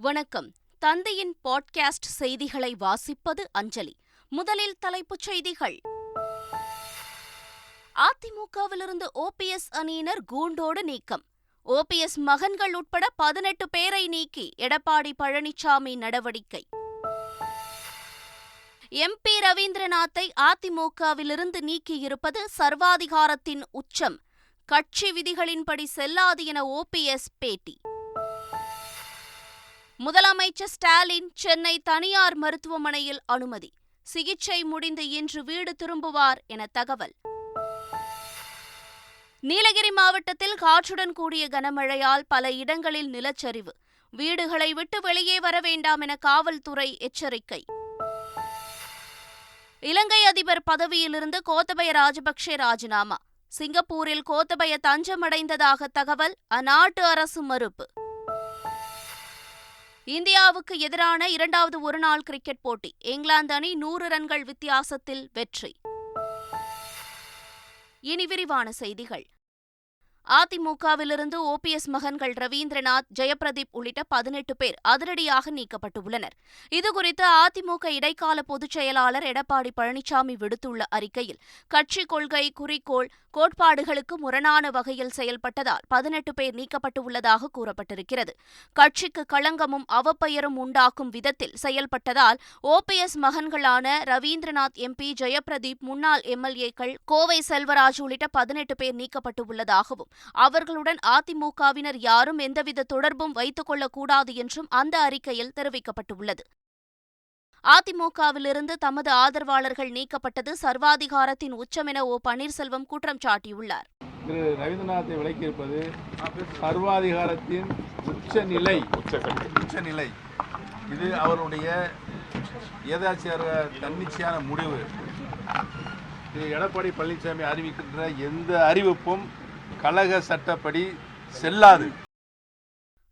வணக்கம். தந்தையின் பாட்காஸ்ட் செய்திகளை வாசிப்பது அஞ்சலி. முதலில் தலைப்புச் செய்திகள். அதிமுகவிலிருந்து ஓபிஎஸ் அணியினர் கூண்டோடு நீக்கம். ஓபிஎஸ் மகன்கள் உட்பட பதினெட்டு பேரை நீக்கி எடப்பாடி பழனிசாமி நடவடிக்கை. எம்பி ரவீந்திரநாத்தை அதிமுகவிலிருந்து நீக்கியிருப்பது சர்வாதிகாரத்தின் உச்சம். கட்சி விதிகளின்படி செல்லாது என ஓபிஎஸ் பேட்டி. முதலமைச்சர் ஸ்டாலின் சென்னை தனியார் மருத்துவமனையில் அனுமதி. சிகிச்சை முடிந்து இன்று வீடு திரும்புவார் என தகவல். நீலகிரி மாவட்டத்தில் காற்றுடன் கூடிய கனமழையால் பல இடங்களில் நிலச்சரிவு. வீடுகளை விட்டு வெளியே வர வேண்டாம் என காவல்துறை எச்சரிக்கை. இலங்கை அதிபர் பதவியிலிருந்து கோத்தபய ராஜபக்சே ராஜினாமா. சிங்கப்பூரில் கோத்தபய தஞ்சமடைந்ததாக தகவல் அந்நாட்டு அரசு மறுப்பு. இந்தியாவுக்கு எதிரான இரண்டாவது ஒருநாள் கிரிக்கெட் போட்டி. இங்கிலாந்து அணி நூறு ரன்கள் வித்தியாசத்தில் வெற்றி. இனி விரிவான செய்திகள். அதிமுகவிலிருந்து ஓபிஎஸ் மகன்கள் ரவீந்திரநாத் ஜெயபிரதீப் உள்ளிட்ட பதினெட்டு பேர் அதிரடியாக நீக்கப்பட்டுள்ளனர். இதுகுறித்து அதிமுக இடைக்கால பொதுச் செயலாளர் எடப்பாடி பழனிசாமி விடுத்துள்ள அறிக்கையில் கட்சி கொள்கை குறிக்கோள் கோட்பாடுகளுக்கு முரணான வகையில் செயல்பட்டதால் பதினெட்டு பேர் நீக்கப்பட்டுள்ளதாக கூறப்பட்டிருக்கிறது. கட்சிக்கு களங்கமும் அவப்பெயரும் உண்டாக்கும் விதத்தில் செயல்பட்டதால் ஓபிஎஸ் மகன்களான ரவீந்திரநாத் எம்பி ஜெயபிரதீப் முன்னாள் எம்எல்ஏக்கள் கோவை செல்வராஜ் உள்ளிட்ட பதினெட்டு பேர் நீக்கப்பட்டுள்ளதாகவும் அவர்களுடன் அதிமுகவினர் யாரும் எந்தவித தொடர்பும் வைத்துக் கொள்ளக்கூடாது என்றும் அந்த அறிக்கையில் தெரிவிக்கப்பட்டுள்ளது. அதிமுகவிலிருந்து தமது ஆதரவாளர்கள் நீக்கப்பட்டது சர்வாதிகாரத்தின் உச்சம் என ஓ பன்னீர்செல்வம் குற்றம் சாட்டியுள்ளார். திரு. ரவீந்திரநாத்தை விளக்கியிருப்பது சர்வாதிகாரத்தின் உச்சநிலை உச்சநிலை இது அவருடைய ஏதாச்சிய தன்னிச்சையான முடிவு. திரு. எடப்பாடி பழனிசாமி அறிவிக்கின்ற எந்த அறிவிப்பும் கழக சட்டப்படி செல்லாது.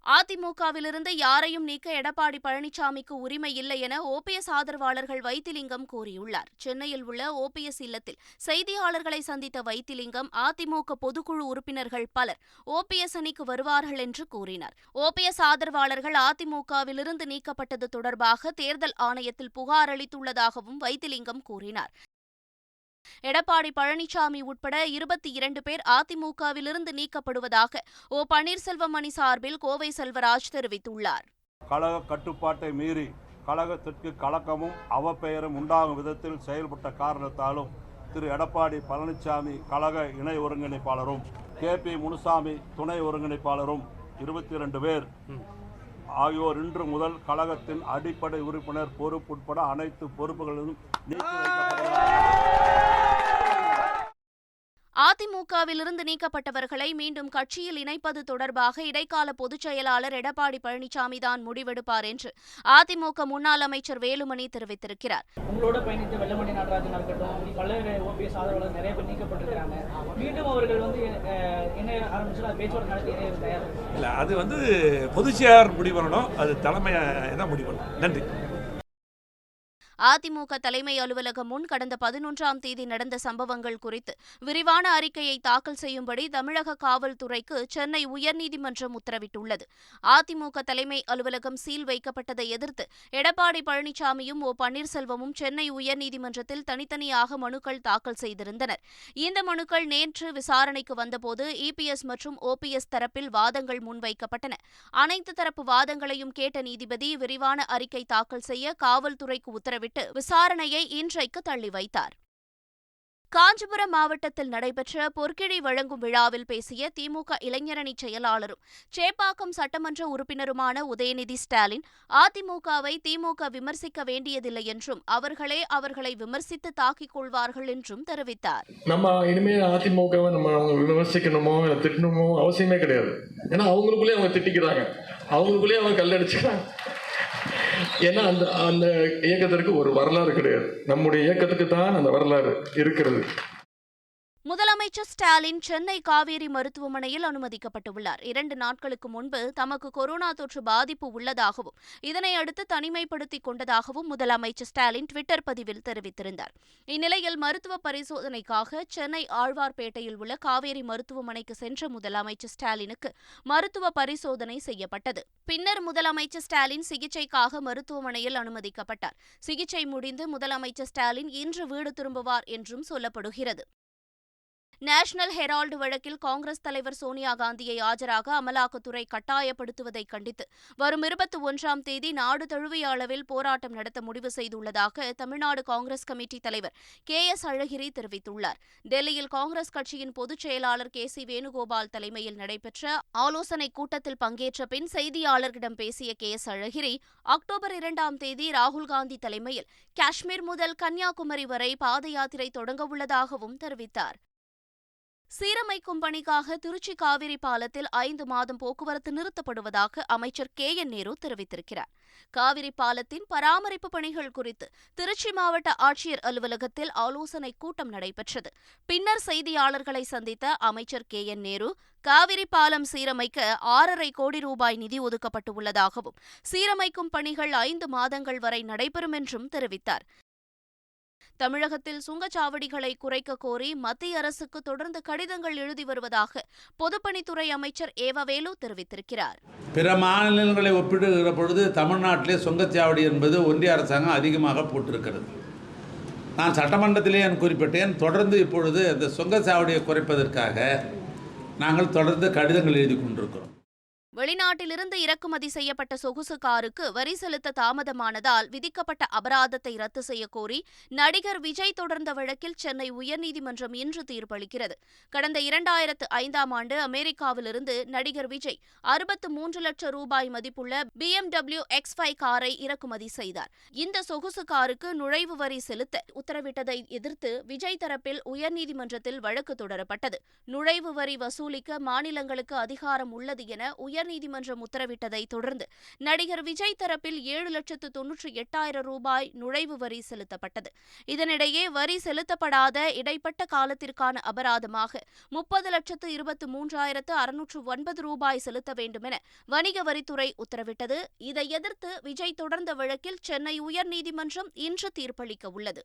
அதிமுகவிலிருந்து யாரையும் நீக்க எடப்பாடி பழனிசாமிக்கு உரிமை இல்லை என ஓபிஎஸ் ஆதரவாளர்கள் வைத்திலிங்கம் கூறியுள்ளார். சென்னையில் உள்ள ஓபிஎஸ் இல்லத்தில் செய்தியாளர்களை சந்தித்த வைத்திலிங்கம் அதிமுக பொதுக்குழு உறுப்பினர்கள் பலர் ஓபிஎஸ் அணிக்கு வருவார்கள் என்று கூறினார். ஓபிஎஸ் ஆதரவாளர்கள் அதிமுகவிலிருந்து நீக்கப்பட்டது தொடர்பாக தேர்தல் ஆணையத்தில் புகார் அளித்துள்ளதாகவும் வைத்திலிங்கம் கூறினார். எடப்பாடி பழனிசாமி உட்பட இருபத்தி இரண்டு பேர் அதிமுகவிலிருந்து நீக்கப்படுவதாக ஓ பன்னீர்செல்வம் அணி சார்பில் கோவை செல்வராஜ் தெரிவித்துள்ளார். கழக கட்டுப்பாட்டை மீறி கழகத்திற்கு கலக்கமும் அவப்பெயரும் உண்டாகும் விதத்தில் செயல்பட்ட காரணத்தாலும் திரு எடப்பாடி பழனிசாமி கழக இணை ஒருங்கிணைப்பாளரும் கே பி முனுசாமி துணை ஒருங்கிணைப்பாளரும் இருபத்தி இரண்டு பேர். ஆகியோர் இன்று முதல் கழகத்தின் அடிப்படை உறுப்பினர் பொறுப்பு உட்பட அனைத்து பொறுப்புகளிலும் நீக்கி வைக்கப்பட்டுள்ளனர். அதிமுகவிலிருந்து நீக்கப்பட்டவர்களை மீண்டும் கட்சியில் இணைப்பது தொடர்பாக இடைக்கால பொதுச் செயலாளர் எடப்பாடி பழனிசாமி தான் முடிவெடுப்பார் என்று அதிமுக முன்னாள் அமைச்சர் வேலுமணி தெரிவித்திருக்கிறார். உங்களோட பயணித்த வெள்ளமணி நடராஜன் இருக்கட்டும் பல்வேறு ஓபிஎஸ் ஆதரவாளர் நிறைய பேர் நீக்கப்பட்டிருக்கிறாங்க. மீண்டும் அவர்கள் வந்து அஹ், இணைய ஆரம்பிச்சு அது பேச்சுவார்த்தை நடத்தி இணைய தயார். இல்லை அது வந்து பொதுச்செயலாளர் முடிவு பண்ணணும் அது தலைமை தான் முடிவு பண்ணணும்? நன்றி. அதிமுக தலைமை அலுவலகம் முன் கடந்த பதினொன்றாம் தேதி நடந்த சம்பவங்கள் குறித்து விரிவான அறிக்கையை தாக்கல் செய்யும்படி தமிழக காவல்துறைக்கு சென்னை உயர்நீதிமன்றம் உத்தரவிட்டுள்ளது. அதிமுக தலைமை அலுவலகம் சீல் வைக்கப்பட்டதை எதிர்த்து எடப்பாடி பழனிசாமியும் ஓ பன்னீர்செல்வமும் சென்னை உயர்நீதிமன்றத்தில் தனித்தனியாக மனுக்கள் தாக்கல் செய்திருந்தனர். இந்த மனுக்கள் நேற்று விசாரணைக்கு வந்தபோது இபிஎஸ் மற்றும் ஓபிஎஸ் தரப்பில் வாதங்கள் முன்வைக்கப்பட்டன. அனைத்து தரப்பு வாதங்களையும் கேட்ட நீதிபதி விரிவான அறிக்கை தாக்கல் செய்ய காவல்துறைக்கு உத்தரவிட்டு விசாரணையை இன்றைக்கு தள்ளி வைத்தார். காஞ்சிபுரம் மாவட்டத்தில் நடைபெற்ற பொற்கிழி வழங்கும் விழாவில் பேசிய திமுக இளைஞரணி செயலாளரும் சேப்பாக்கம் சட்டமன்ற உறுப்பினருமான உதயநிதி ஸ்டாலின் அதிமுகவை திமுக விமர்சிக்க வேண்டியதில்லை என்றும் அவர்களே அவர்களை விமர்சித்து தாக்கிக் கொள்வார்கள் என்றும் தெரிவித்தார். நம்ம இனிமேல் அதிமுகவை நம்ம அவங்க விமர்சிக்கணுமோ இல்லை திட்டணுமோ அவசியமே கிடையாது. ஏன்னா அவங்களுக்குள்ளே அவங்க திட்டிக்கிறாங்க. அவங்களுக்குள்ளே அவங்க கல்லடிச்சுக்கிறாங்க. ஏன்னா அந்த அந்த இயக்கத்திற்கு ஒரு வரலாறு கிடையாது. நம்முடைய இயக்கத்துக்கு தான் அந்த வரலாறு இருக்கிறது. முதலமைச்சர் ஸ்டாலின் சென்னை காவேரி மருத்துவமனையில் அனுமதிக்கப்பட்டுள்ளார். இரண்டு நாட்களுக்கு முன்பு தமக்கு கொரோனா தொற்று பாதிப்பு உள்ளதாகவும் இதனை அடுத்து தனிமைப்படுத்திக் கொண்டதாகவும் முதலமைச்சர் ஸ்டாலின் ட்விட்டர் பதிவில் தெரிவித்திருந்தார். இந்நிலையில் மருத்துவ பரிசோதனைக்காக சென்னை ஆழ்வார்பேட்டையில் உள்ள காவேரி மருத்துவமனைக்கு சென்ற முதலமைச்சர் ஸ்டாலினுக்கு மருத்துவ பரிசோதனை செய்யப்பட்டது. பின்னர் முதலமைச்சர் ஸ்டாலின் சிகிச்சைக்காக மருத்துவமனையில் அனுமதிக்கப்பட்டார். சிகிச்சை முடிந்து முதலமைச்சர் ஸ்டாலின் இன்று வீடு திரும்புவார் என்றும் சொல்லப்படுகிறது. நேஷனல் ஹெரால்டு வழக்கில் காங்கிரஸ் தலைவர் சோனியா காந்தியை ஆஜராக அமலாக்கத்துறை கட்டாயப்படுத்துவதை கண்டித்து வரும் இருபத்தி ஒன்றாம் தேதி நாடு தழுவிய அளவில் போராட்டம் நடத்த முடிவு செய்துள்ளதாக தமிழ்நாடு காங்கிரஸ் கமிட்டி தலைவர் கே எஸ் அழகிரி தெரிவித்துள்ளார். டெல்லியில் காங்கிரஸ் கட்சியின் பொதுச் செயலாளர் கே சி வேணுகோபால் தலைமையில் நடைபெற்ற ஆலோசனைக் கூட்டத்தில் பங்கேற்ற பின் செய்தியாளர்களிடம் பேசிய கே எஸ் அழகிரி அக்டோபர் இரண்டாம் தேதி ராகுல் காந்தி தலைமையில் காஷ்மீர் முதல் கன்னியாகுமரி வரை பாத யாத்திரை தொடங்கவுள்ளதாகவும் தெரிவித்தார். சீரமைக்கும் பணிக்காக திருச்சி காவிரி பாலத்தில் ஐந்து மாதம் போக்குவரத்து நிறுத்தப்படுவதாக அமைச்சர் கே என் நேரு தெரிவித்திருக்கிறார். காவிரி பாலத்தின் பராமரிப்பு பணிகள் குறித்து திருச்சி மாவட்ட ஆட்சியர் அலுவலகத்தில் ஆலோசனைக் கூட்டம் நடைபெற்றது. பின்னர் செய்தியாளர்களை சந்தித்த அமைச்சர் கே என் நேரு காவிரி பாலம் சீரமைக்க ஆறரை கோடி ரூபாய் நிதி ஒதுக்கப்பட்டுள்ளதாகவும் சீரமைக்கும் பணிகள் ஐந்து மாதங்கள் வரை நடைபெறும் என்றும் தெரிவித்தார். தமிழகத்தில் சுங்கச்சாவடிகளை குறைக்க கோரி மத்திய அரசுக்கு தொடர்ந்து கடிதங்கள் எழுதி வருவதாக பொதுப்பணித்துறை அமைச்சர் ஏவவேலு தெரிவித்திருக்கிறார். பிற மாநிலங்களை ஒப்பிடுகிற பொழுது தமிழ்நாட்டிலே சுங்கச்சாவடி என்பது ஒன்றிய அரசாங்கம் அதிகமாக போட்டிருக்கிறது. நான் சட்டமன்றத்திலே நான் குறிப்பிட்டேன் தொடர்ந்து இப்பொழுது அந்த சுங்கச்சாவடியை குறைப்பதற்காக நாங்கள் தொடர்ந்து கடிதங்கள் எழுதி கொண்டிருக்கிறோம். வெளிநாட்டிலிருந்து இறக்குமதி செய்யப்பட்ட சொகுசு காருக்கு வரி செலுத்த தாமதமானதால் விதிக்கப்பட்ட அபராதத்தை ரத்து செய்யக்கோரி கோரி நடிகர் விஜய் தொடர்ந்த வழக்கில் சென்னை உயர்நீதிமன்றம் இன்று தீர்ப்பளிக்கிறது. கடந்த இரண்டாயிரத்து ஐந்தாம் ஆண்டு அமெரிக்காவிலிருந்து நடிகர் விஜய் அறுபத்து மூன்று லட்சம் ரூபாய் மதிப்புள்ள பிஎம்டபிள்யூ எக்ஸ் ஃபைவ் காரை இறக்குமதி செய்தார். இந்த சொகுசு காருக்கு நுழைவு வரி செலுத்த உத்தரவிட்டதை எதிர்த்து விஜய் தரப்பில் உயர்நீதிமன்றத்தில் வழக்கு தொடரப்பட்டது. நுழைவு வரி வசூலிக்க மாநிலங்களுக்கு அதிகாரம் உள்ளது என உயர் உயர்நீதிமன்றம் உத்தரவிட்டதை தொடர்ந்து நடிகர் விஜய் தரப்பில் ஏழு லட்சத்து தொன்னூற்றி எட்டாயிரம் ரூபாய் நுழைவு வரி செலுத்தப்பட்டது. இதனிடையே வரி செலுத்தப்படாத இடைப்பட்ட காலத்திற்கான அபராதமாக முப்பது லட்சத்து இருபத்து மூன்றாயிரத்து அறுநூற்று ஒன்பது ரூபாய் செலுத்த வேண்டும் என வணிக வரித்துறை உத்தரவிட்டது. இதை எதிர்த்து விஜய் தொடர்ந்த வழக்கில் சென்னை உயர்நீதிமன்றம் இன்று தீர்ப்பளிக்க உள்ளது.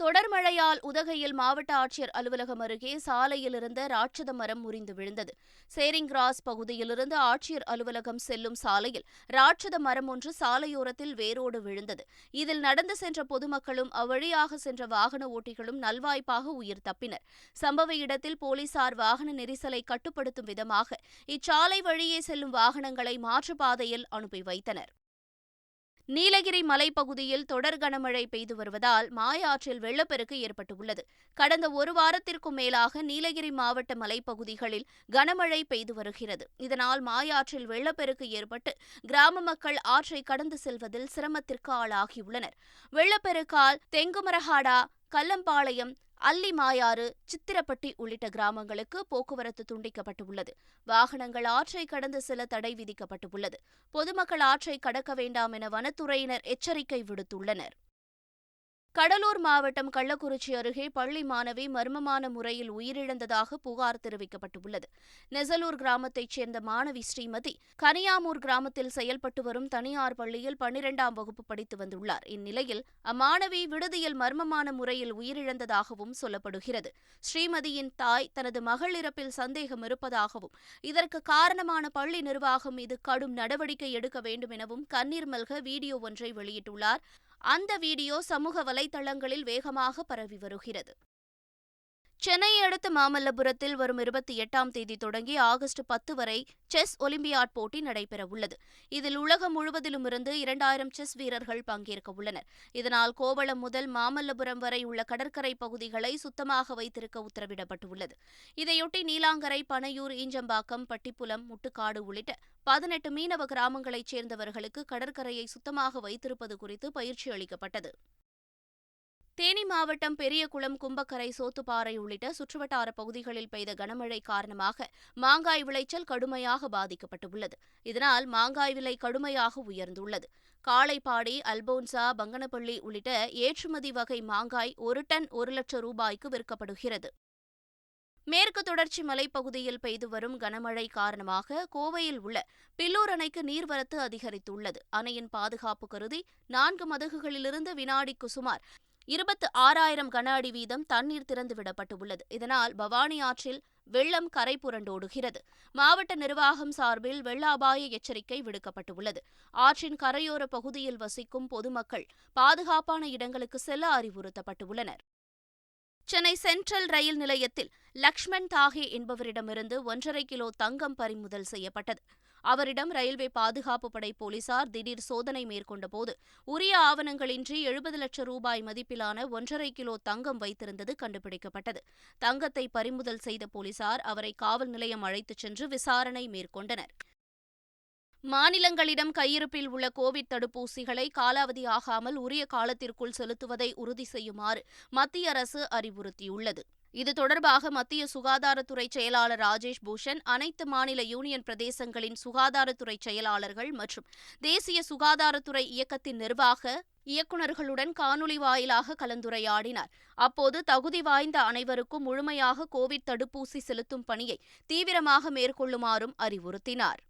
தொடர் மழையால் உதகையில் மாவட்ட ஆட்சியர் அலுவலகம் அருகே சாலையில் இருந்த ராட்சத மரம் முறிந்து விழுந்தது. சேரிங் கிராஸ் பகுதியிலிருந்து ஆட்சியர் அலுவலகம் செல்லும் சாலையில் ராட்சத மரம் ஒன்று சாலையோரத்தில் வேரோடு விழுந்தது. இதில் நடந்து சென்ற பொதுமக்களும் அவ்வழியாக சென்ற வாகன ஓட்டிகளும் நல்வாய்ப்பாக உயிர் தப்பினர். சம்பவ இடத்தில் போலீசார் வாகன நெரிசலை கட்டுப்படுத்தும் விதமாக இச்சாலை வழியே செல்லும் வாகனங்களை மாற்றுப்பாதையில் அனுப்பி வைத்தனர். நீலகிரி மலைப்பகுதியில் தொடர் கனமழை பெய்து வருவதால் மாயாற்றில் வெள்ளப்பெருக்கு ஏற்பட்டுள்ளது. கடந்த ஒரு வாரத்திற்கும் மேலாக நீலகிரி மாவட்ட மலைப்பகுதிகளில் கனமழை பெய்து வருகிறது. இதனால் மாயாற்றில் வெள்ளப்பெருக்கு ஏற்பட்டு கிராம மக்கள் ஆற்றை கடந்து செல்வதில் சிரமத்திற்கு ஆளாகியுள்ளனர். வெள்ளப்பெருக்கால் தெங்குமரஹாடா கல்லம்பாளையம் அல்லி மாயாறு சித்திரப்பட்டி உள்ளிட்ட கிராமங்களுக்கு போக்குவரத்து துண்டிக்கப்பட்டுள்ளது. வாகனங்கள் ஆற்றை கடந்து செல்ல தடை விதிக்கப்பட்டுள்ளது. பொதுமக்கள் ஆற்றை கடக்க வேண்டாம் என வனத்துறையினர் எச்சரிக்கை விடுத்துள்ளனர். கடலூர் மாவட்டம் கள்ளக்குறிச்சி அருகே பள்ளி மாணவி மர்மமான முறையில் உயிரிழந்ததாக புகார் தெரிவிக்கப்பட்டுள்ளது. நெசலூர் கிராமத்தைச் சேர்ந்த மாணவி ஸ்ரீமதி கனியாமூர் கிராமத்தில் செயல்பட்டு வரும் தனியார் பள்ளியில் பன்னிரண்டாம் வகுப்பு படித்து வந்துள்ளார். இந்நிலையில் அம்மாணவி விடுதியில் மர்மமான முறையில் உயிரிழந்ததாகவும் சொல்லப்படுகிறது. ஸ்ரீமதியின் தாய் தனது மகள் இறப்பில் சந்தேகம் இருப்பதாகவும் இதற்கு காரணமான பள்ளி நிர்வாகம் மீது கடும் நடவடிக்கை எடுக்க வேண்டும் எனவும் கண்ணீர் மல்க வீடியோ ஒன்றை வெளியிட்டுள்ளார். அந்த வீடியோ சமூக வலைதளங்களில் வேகமாக பரவி வருகிறது. சென்னையை அடுத்த மாமல்லபுரத்தில் வரும் இருபத்தி எட்டாம் தேதி தொடங்கி ஆகஸ்ட் பத்து வரை செஸ் ஒலிம்பியாட் போட்டி நடைபெறவுள்ளது. இதில் உலகம் முழுவதிலும் இருந்து இரண்டாயிரம் செஸ் வீரர்கள் பங்கேற்க உள்ளனர் இதனால் கோவளம் முதல் மாமல்லபுரம் வரை உள்ள கடற்கரை பகுதிகளை சுத்தமாக வைத்திருக்க உத்தரவிடப்பட்டுள்ளது. இதையொட்டி நீலாங்கரை பனையூர் ஈஞ்சம்பாக்கம் பட்டிப்புலம் முட்டுக்காடு உள்ளிட்ட பதினெட்டு மீனவ கிராமங்களைச் சேர்ந்தவர்களுக்கு கடற்கரையை சுத்தமாக வைத்திருப்பது குறித்து பயிற்சி அளிக்கப்பட்டது. தேனி மாவட்டம் பெரியகுளம் கும்பக்கரை சோத்துப்பாறை உள்ளிட்ட சுற்றுவட்டார பகுதிகளில் பெய்த கனமழை காரணமாக மாங்காய் விளைச்சல் கடுமையாக பாதிக்கப்பட்டுள்ளது. இதனால் மாங்காய் விலை கடுமையாக உயர்ந்துள்ளது. காளைப்பாடி அல்போன்சா பங்கனப்பள்ளி உள்ளிட்ட ஏற்றுமதி வகை மாங்காய் ஒரு டன் ஒரு லட்சம் ரூபாய்க்கு விற்கப்படுகிறது. மேற்கு தொடர்ச்சி மலைப்பகுதியில் பெய்து வரும் கனமழை காரணமாக கோவையில் உள்ள பில்லூர் அணைக்கு நீர்வரத்து அதிகரித்துள்ளது. அணையின் பாதுகாப்பு கருதி நான்கு மதகுகளிலிருந்து வினாடிக்கு சுமார் இருபத்து ஆறாயிரம் கன அடி வீதம் தண்ணீர் திறந்து விடப்பட்டுள்ளது. இதனால் பவானி ஆற்றில் வெள்ளம் கரை புரண்டோடுகிறது. மாவட்ட நிர்வாகம் சார்பில் வெள்ள அபாய எச்சரிக்கை விடுக்கப்பட்டுள்ளது. ஆற்றின் கரையோர பகுதியில் வசிக்கும் பொதுமக்கள் பாதுகாப்பான இடங்களுக்கு செல்ல அறிவுறுத்தப்பட்டுள்ளனர். சென்னை சென்ட்ரல் ரயில் நிலையத்தில் லக்ஷ்மண் தாகே என்பவரிடமிருந்து ஒன்றரை கிலோ தங்கம் பறிமுதல் செய்யப்பட்டது. அவரிடம் ரயில்வே பாதுகாப்பு படை போலீசார் திடீர் சோதனை மேற்கொண்டபோது உரிய ஆவணங்களின்றி எழுபது லட்சம் ரூபாய் மதிப்பிலான ஒன்றரை கிலோ தங்கம் வைத்திருந்தது கண்டுபிடிக்கப்பட்டது. தங்கத்தை பறிமுதல் செய்த போலீசார் அவரை காவல் நிலையம் அழைத்துச் சென்று விசாரணை மேற்கொண்டனர். மாநிலங்களிடம் கையிருப்பில் உள்ள கோவிட் தடுப்பூசிகளை காலாவதியாகாமல் உரிய காலத்திற்குள் செலுத்துவதை உறுதி செய்யுமாறு மத்திய அரசு அறிவுறுத்தியுள்ளது. இது தொடர்பாக மத்திய சுகாதாரத்துறை செயலாளர் ராஜேஷ் பூஷன் அனைத்து மாநில யூனியன் பிரதேசங்களின் சுகாதாரத்துறை செயலாளர்கள் மற்றும் தேசிய சுகாதாரத்துறை இயக்கத்தின் நிர்வாக இயக்குநர்களுடன் காணொலி வாயிலாக கலந்துரையாடினார். அப்போது தகுதி வாய்ந்த அனைவருக்கும் முழுமையாக கோவிட் தடுப்பூசி செலுத்தும் பணியை தீவிரமாக மேற்கொள்ளுமாறும் அறிவுறுத்தினார்.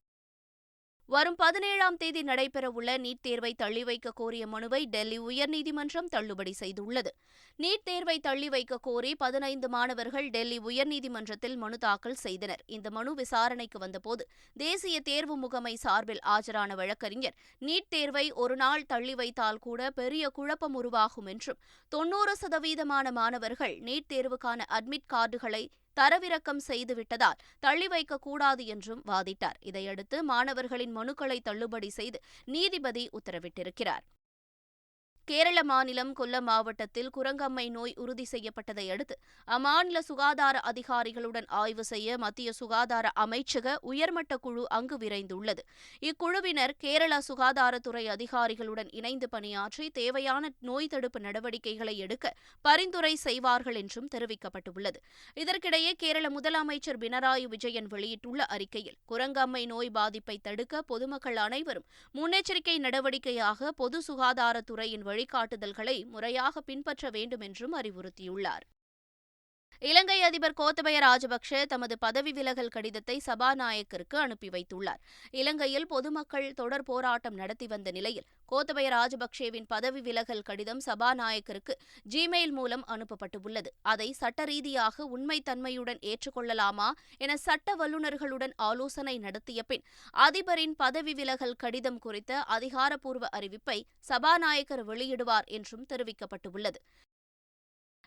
வரும் பதினேழாம் தேதி நடைபெறவுள்ள நீட் தேர்வை தள்ளி வைக்க கோரிய மனுவை டெல்லி உயர்நீதிமன்றம் தள்ளுபடி செய்துள்ளது. நீட் தேர்வை தள்ளி வைக்க கோரி பதினைந்து மாணவர்கள் டெல்லி உயர்நீதிமன்றத்தில் மனு தாக்கல் செய்தனர். இந்த மனு விசாரணைக்கு வந்தபோது தேசிய தேர்வு முகமை சார்பில் ஆஜரான வழக்கறிஞர் நீட் தேர்வை ஒருநாள் தள்ளி வைத்தால் கூட பெரிய குழப்பம் உருவாகும் என்றும் தொன்னூறு சதவீதமான மாணவர்கள் நீட் தேர்வுக்கான அட்மிட் கார்டுகளை தரவிறக்கம் செய்துவிட்டதால் தள்ளி வைக்கக்கூடாது என்றும் வாதிட்டார். இதையடுத்து மாணவர்களின் மனுக்களை தள்ளுபடி செய்து நீதிபதி உத்தரவிட்டிருக்கிறார். கேரள மாநிலம் கொல்லம் மாவட்டத்தில் குரங்கம்மை நோய் உறுதி செய்யப்பட்டதை அடுத்து அம்மாநில சுகாதார அதிகாரிகளுடன் ஆய்வு செய்ய மத்திய சுகாதார அமைச்சக உயர்மட்ட குழு அங்கு விரைந்துள்ளது. இக்குழுவினர் கேரள சுகாதாரத்துறை அதிகாரிகளுடன் இணைந்து பணியாற்றி தேவையான நோய் தடுப்பு நடவடிக்கைகளை எடுக்க பரிந்துரை செய்வார்கள் என்றும் தெரிவிக்கப்பட்டுள்ளது. இதற்கிடையே கேரள முதலமைச்சர் பினராயி விஜயன் வெளியிட்டுள்ள அறிக்கையில் குரங்கம்மை நோய் பாதிப்பை தடுக்க பொதுமக்கள் அனைவரும் முன்னெச்சரிக்கை நடவடிக்கையாக பொது சுகாதாரத்துறையின் வழிகாட்டுதல்களை முறையாக பின்பற்ற வேண்டும் என்றும் அறிவுறுத்தியுள்ளார். இலங்கை அதிபர் கோத்தபய ராஜபக்ஷ தமது பதவி விலகல் கடிதத்தை சபாநாயகருக்கு அனுப்பி வைத்துள்ளார். இலங்கையில் பொதுமக்கள் தொடர் போராட்டம் நடத்தி வந்த நிலையில் கோத்தபய ராஜபக்சேவின் பதவி விலகல் கடிதம் சபாநாயகருக்கு ஜிமெயில் மூலம் அனுப்பப்பட்டுள்ளது. அதை சட்ட ரீதியாக உண்மைத்தன்மையுடன் ஏற்றுக்கொள்ளலாமா என சட்ட வல்லுநர்களுடன் ஆலோசனை நடத்திய பின் அதிபரின் பதவி விலகல் கடிதம் குறித்த அதிகாரப்பூர்வ அறிவிப்பை சபாநாயகர் வெளியிடுவார் என்றும் தெரிவிக்கப்பட்டுள்ளது.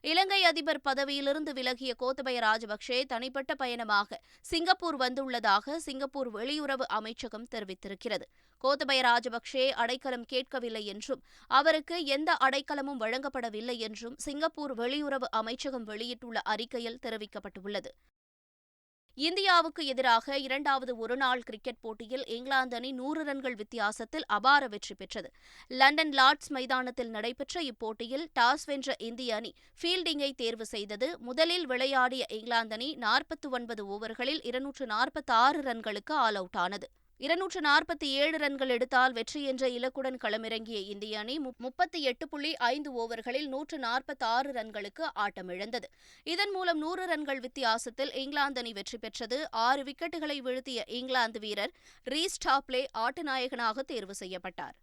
இலங்கை அதிபர் பதவியிலிருந்து விலகிய கோத்தபய ராஜபக்சே தனிப்பட்ட பயணமாக சிங்கப்பூர் வந்துள்ளதாக சிங்கப்பூர் வெளியுறவு அமைச்சகம் தெரிவித்திருக்கிறது. கோத்தபய ராஜபக்சே அடைக்கலம் கேட்கவில்லை என்றும் அவருக்கு எந்த அடைக்கலமும் வழங்கப்படவில்லை என்றும் சிங்கப்பூர் வெளியுறவு அமைச்சகம் வெளியிட்டுள்ள அறிக்கையில் தெரிவிக்கப்பட்டுள்ளது. இந்தியாவுக்கு எதிராக இரண்டாவது ஒருநாள் கிரிக்கெட் போட்டியில் இங்கிலாந்து அணி நூறு ரன்கள் வித்தியாசத்தில் அபார வெற்றி பெற்றது. லண்டன் லார்ட்ஸ் மைதானத்தில் நடைபெற்ற இப்போட்டியில் டாஸ் வென்ற இந்திய அணி ஃபீல்டிங்கை தேர்வு செய்தது. முதலில் விளையாடிய இங்கிலாந்து அணி நாற்பத்தி ஒன்பது ஓவர்களில் இருநூற்று நாற்பத்தி ஆறு ரன்களுக்கு ஆல் அவுட் ஆனது. இருநூற்று நாற்பத்தி ஏழு ரன்கள் எடுத்தால் வெற்றி என்ற இலக்குடன் களமிறங்கிய இந்திய அணி முப்பத்தி எட்டு புள்ளி ஐந்து ஓவர்களில் நூற்று நாற்பத்தி ஆறு ரன்களுக்கு ஆட்டமிழந்தது இதன் மூலம் நூறு ரன்கள் வித்தியாசத்தில் இங்கிலாந்து அணி வெற்றி பெற்றது. ஆறு விக்கெட்டுகளை வீழ்த்திய இங்கிலாந்து வீரர் ரீஸ் டாப்லே ஆட்டநாயகனாக தேர்வு செய்யப்பட்டார்.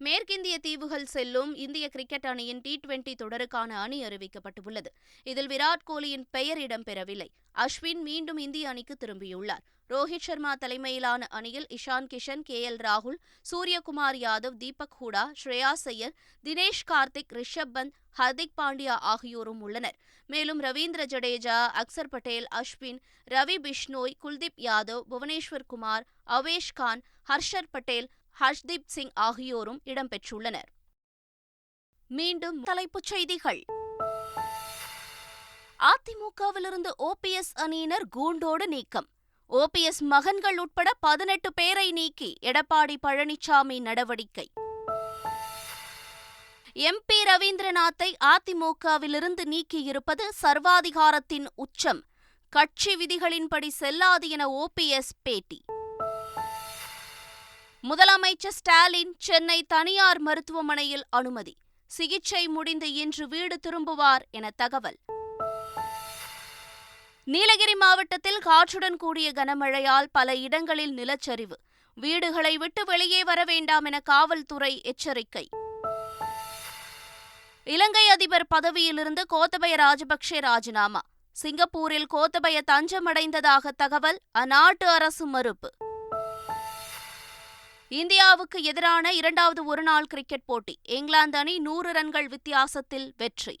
மேற்கிந்திய தீவுகள் செல்லும் இந்திய கிரிக்கெட் அணியின் டி டுவெண்டி தொடருக்கான அணி அறிவிக்கப்பட்டுள்ளது. இதில் விராட் கோலியின் பெயர் இடம்பெறவில்லை. அஸ்வின் மீண்டும் இந்திய அணிக்கு திரும்பியுள்ளார். ரோஹித் சர்மா தலைமையிலான அணியில் இஷான் கிஷன் கே. எல். ராகுல் சூரியகுமார் யாதவ் தீபக் ஹூடா ஸ்ரேயா சையர் தினேஷ் கார்த்திக் ரிஷப் பந்த் ஹர்திக் பாண்டியா ஆகியோரும் உள்ளனர். மேலும் ரவீந்திர ஜடேஜா அக்சர் பட்டேல் அஸ்வின் ரவி பிஷ்னோய் குல்தீப் யாதவ் புவனேஸ்வர் குமார் அவேஷ் கான் ஹர்ஷர் பட்டேல் ஹர்ஷ்தீப் சிங் ஆகியோரும் இடம்பெற்றுள்ளனர் மீண்டும் தலைப்புச் செய்திகள். அதிமுகவிலிருந்து ஓபிஎஸ் அணியினர் கூண்டோடு நீக்கம். ஓபிஎஸ் மகன்கள் உட்பட பதினெட்டு பேரை நீக்கி எடப்பாடி பழனிசாமி நடவடிக்கை. எம்பி ரவீந்திரநாத்தை அதிமுகவிலிருந்து நீக்கியிருப்பது சர்வாதிகாரத்தின் உச்சம். கட்சி விதிகளின்படி செல்லாது என ஓபிஎஸ் பேட்டி. முதலமைச்சர் ஸ்டாலின் சென்னை தனியார் மருத்துவமனையில் அனுமதி. சிகிச்சை முடிந்து இன்று வீடு திரும்புவார் என தகவல். நீலகிரி மாவட்டத்தில் காற்றுடன் கூடிய கனமழையால் பல இடங்களில் நிலச்சரிவு. வீடுகளை விட்டு வெளியே வர வேண்டாம் என காவல்துறை எச்சரிக்கை. இலங்கை அதிபர் பதவியிலிருந்து கோத்தபய ராஜபக்சே ராஜினாமா. சிங்கப்பூரில் கோத்தபய தஞ்சமடைந்ததாக தகவல் அந்நாட்டு அரசு மறுப்பு. இந்தியாவுக்கு எதிரான இரண்டாவது ஒருநாள் கிரிக்கெட் போட்டி. இங்கிலாந்து அணி நூறு ரன்கள் வித்தியாசத்தில் வெற்றி.